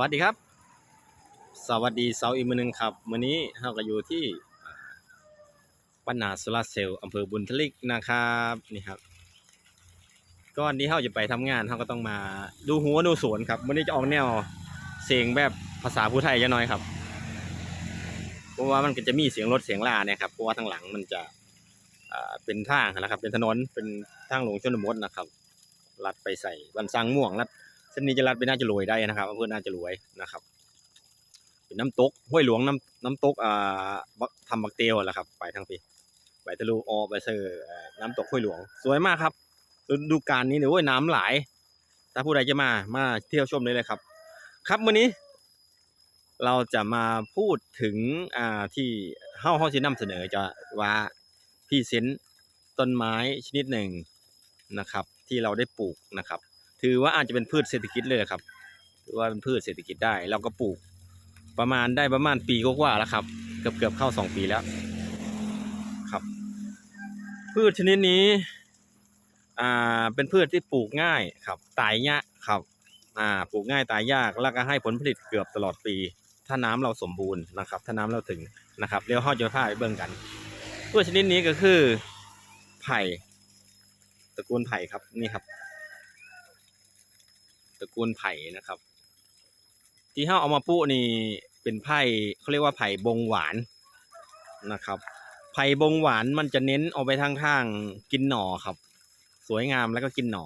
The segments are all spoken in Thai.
วัสดีครับ สวัสดีเสาอีกมือหนึ่งครับวันนี้เราก็อยู่ที่ปันนาโซลาเซลล์อำเภอบุญทลิกนะครับนี่ครับก่อนที่เราจะไปทำงานเราก็ต้องมาดูหัวดูสวนครับวันนี้จะออกแนวเสียงแบบภาษาผู้ไทยจะน้อยครับ เพราะว่ามันก็จะมีเสียงรถเสียงลาเนี่ยครับเพราะว่าทางหลังมันจะเป็นทางนะครับ เป็นถนนเป็นทางหลวงชนบทนะครับลัดไปใส่บันซังม่วงลัด ส้นนี้จะลัดไปน่าจะรวยได้นะครับอำเภอน่าจะรวยนะครับ เป็นน้ำตกห้วยหลวงน้ำน้ำตกอ่าบักทำบักเตียวแหละครับ ไปทางปีไปทะลุออไปเซอร์น้ำตกห้วยหลวง สวยมากครับฤดูกาลนี้เนี่ยโอ้ยน้ำหลายถ้าผู้ใดจะมามาเที่ยวชมได้เลยครับ ครับวันนี้เราจะมาพูดถึงอ่าที่เฮ้าเฮ้าสินำเสนอจะว่าพี่เซนต้นไม้ชนิดหนึ่งนะครับ ที่เราได้ปลูกนะครับ ถือว่าอาจจะเป็นพืชเศรษฐกิจเลยครับถือว่าเป็นพืชเศรษฐกิจได้ เราก็ปลูกประมาณได้ประมาณปีกว่าแล้วครับ เกือบเกือบเข้าสองปีแล้วครับ พืชชนิดนี้อ่าเป็นพืชที่ปลูกง่ายครับตายยากครับอ่าปลูกง่ายตายยากแล้วก็ให้ผลผลิตเกือบตลอดปี ถ้าน้ำเราสมบูรณ์นะครับ ถ้าน้ำเราถึงนะครับเรียวห้าจะพาไปเบิ่งกันพืชชนิดนี้ก็คือไผ่ตระกูลไผ่ครับนี่ครับ ตระกูลไผ่นะครับ ที่เฮาเอามาปุนี่เป็นไผ่เขาเรียกว่าไผ่บงหวานนะครับ ไผ่บงหวานมันจะเน้นเอาไปทางทางกินหน่อครับ สวยงามแล้วก็กินหน่อ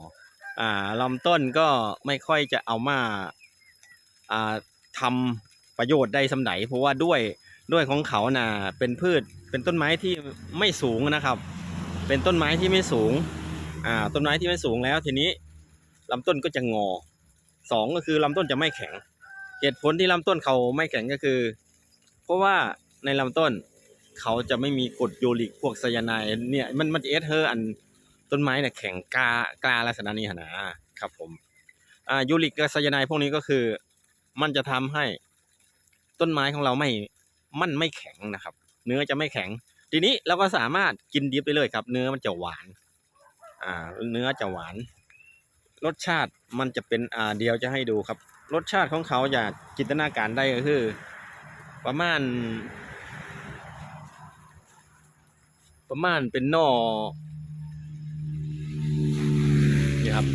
อ่าลำต้นก็ไม่ค่อยจะเอามาอ่าทำประโยชน์ได้สำไหนเพราะว่าด้วยด้วยของเขาน่ะเป็นพืชเป็นต้นไม้ที่ไม่สูงนะครับ เป็นต้นไม้ที่ไม่สูงอ่าต้นไม้ที่ไม่สูงแล้วทีนี้ลำต้นก็จะงอ สองก็คือลำต้นจะไม่แข็ง เหตุผลที่ลำต้นเขาไม่แข็งก็คือ เพราะว่าในลำต้นเขาจะไม่มีกรดยูริกพวกไซยาไนด์เนี่ยมันมันจะเอสเธออันต้นไม้เนี่ยแข็งกากาลักษณะนี้หนะครับผมอ่ายูริกกับไซยาไนด์พวกนี้ก็คือ มันจะทำให้ต้นไม้ของเราไม่มันไม่แข็งนะครับ เนื้อจะไม่แข็ง ทีนี้เราก็สามารถกินดิบได้เลยครับ เนื้อมันจะหวาน อ่า เนื้อจะหวาน รสชาติมันจะเป็นอ่าเดียวจะให้ดูครับ รสชาติของเขาอย่าจินตนาการได้ก็คือ ประมาณ ประมาณเป็นนอนี่ครับ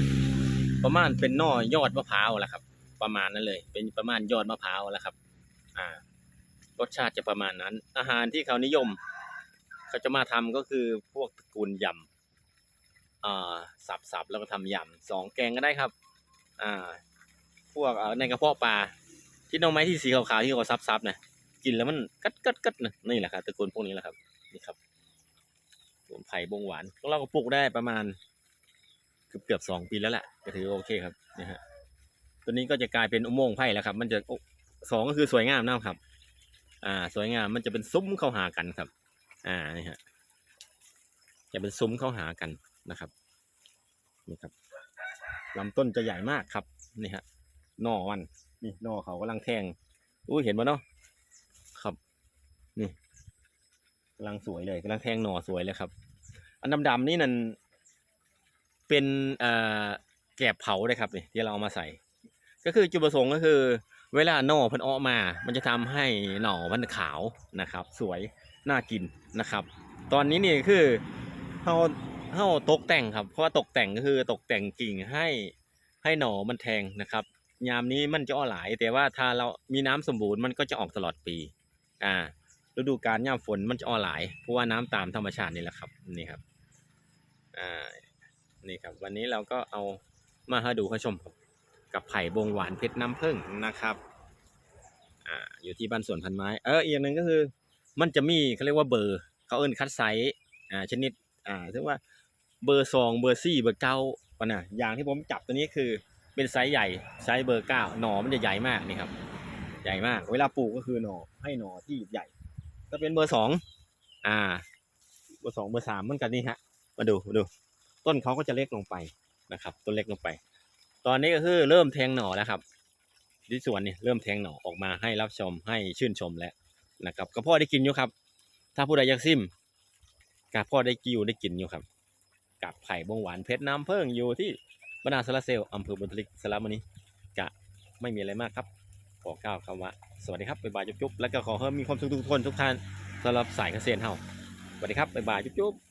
ประมาณเป็นนอยอดมะพร้าวแหละครับ ประมาณนั้นเลย เป็นประมาณยอดมะพร้าวแหละครับ อ่ารสชาติจะประมาณนั้น อาหารที่เขานิยม เขาจะมาทำก็คือพวกตระกูลยำ สับสับแล้วก็ทำยำสองแกงก็ได้ครับ อ่า พวกในกระเพาะปลาที่น้องไม้ที่สีขาวๆที่เขาซับซับๆนะกินแล้วมันกัดกัดกัดนะนี่แหละครับตระกูลพวกนี้แหละครับนี่ครับสมุนไผ่บงหวานเราก็ปลูกได้ประมาณเกือบเกือบสองปีแล้วแหละก็ถือโอเคครับนะฮะตัวนี้ก็จะกลายเป็นอุโมงค์ไผ่แล้วครับ มันจะสองก็คือสวยงามนะครับ อ่า สวยงามมันจะเป็นซุ้มเข้าหากันครับ อ่านี่ฮะจะเป็นซุ้มเข้าหากัน นะครับนี่ครับลำต้นจะใหญ่มากครับนี่ฮะหน่อมันนี่หน่อเขากำลังแทงอุ้ยเห็นปะเนาะครับ นี่กำลังสวยเลยกำลังแทงหน่อสวยเลยครับ อันดำๆนี่นั่นเป็นเอ่อแกบเผาเลยครับนี่ที่เราเอามาใส่ ก็คือจุดประสงค์ก็คือ เวลาหน่อพันออกมา มันจะทำให้หน่อมันขาวนะครับ สวยน่ากินนะครับ ตอนนี้นี่คือเรา เฮาตกแต่งครับเพราะว่าตกแต่งก็คือตกแต่งกิ่งให้ให้หน่อมันแทงนะครับ ยามนี้มันจะอ้อหลาย แต่ว่าถ้าเรามีน้ำสมบูรณ์มันก็จะออกตลอดปี อ่าฤดูกาลยามฝนมันจะอ้อหลายเพราะว่าน้ำตามธรรมชาตินี่แหละครับนี่ครับอ่านี่ครับ วันนี้เราก็เอามาให้ดูให้ชมครับกับไผ่บงหวานเพชรน้ำผึ้งนะครับอ่าอยู่ที่บ้านสวนพันไม้ เอออีกอย่างหนึ่งก็คือ มันจะมีเขาเรียกว่าเบอร์เขาเอิ้นคัดไซส์อ่าชนิด อ่าถึงว่าเบอร์สองเบอร์สี่เบอร์เก้าปะนะอย่างที่ผมจับตัวนี้คือเป็นไซส์ใหญ่ไซส์เบอร์เก้าหน่อมันจะใหญ่มากนี่ครับ ใหญ่มาก เวลาปลูกก็คือหน่อให้หน่อที่ใหญ่ถ้าเป็นเบอร์สองอ่า เบอร์สองเบอร์สามเหมือนกันนี่ฮะ มาดูมาดู ต้นเขาก็จะเล็กลงไปนะครับ ต้นเล็กลงไป ตอนนี้ก็คือเริ่มแทงหน่อแล้วครับที่สวนนี่เริ่มแทงหน่อออกมาให้รับชมให้ชื่นชมแล้วนะครับก็พ่อได้กินอยู่ครับ ถ้าผู้ใดอยากซิม กับพ่อได้กิวได้กินอยู่ครับ กับไผ่บงหวานเพชรน้ำเพิ่งอยู่ที่บรรดาสารเซลอำเภอบุญทลิกสลับวันนี้กะไม่มีอะไรมากครับ ขอก้าวคำว่า สวัสดีครับบ๊ายบายจุ๊บๆแล้วก็ขอให้มีความสุขทุกคนทุกท่านสำหรับสายเกษตรเฮาสวัสดีครับบ๊ายบายจุ๊บๆ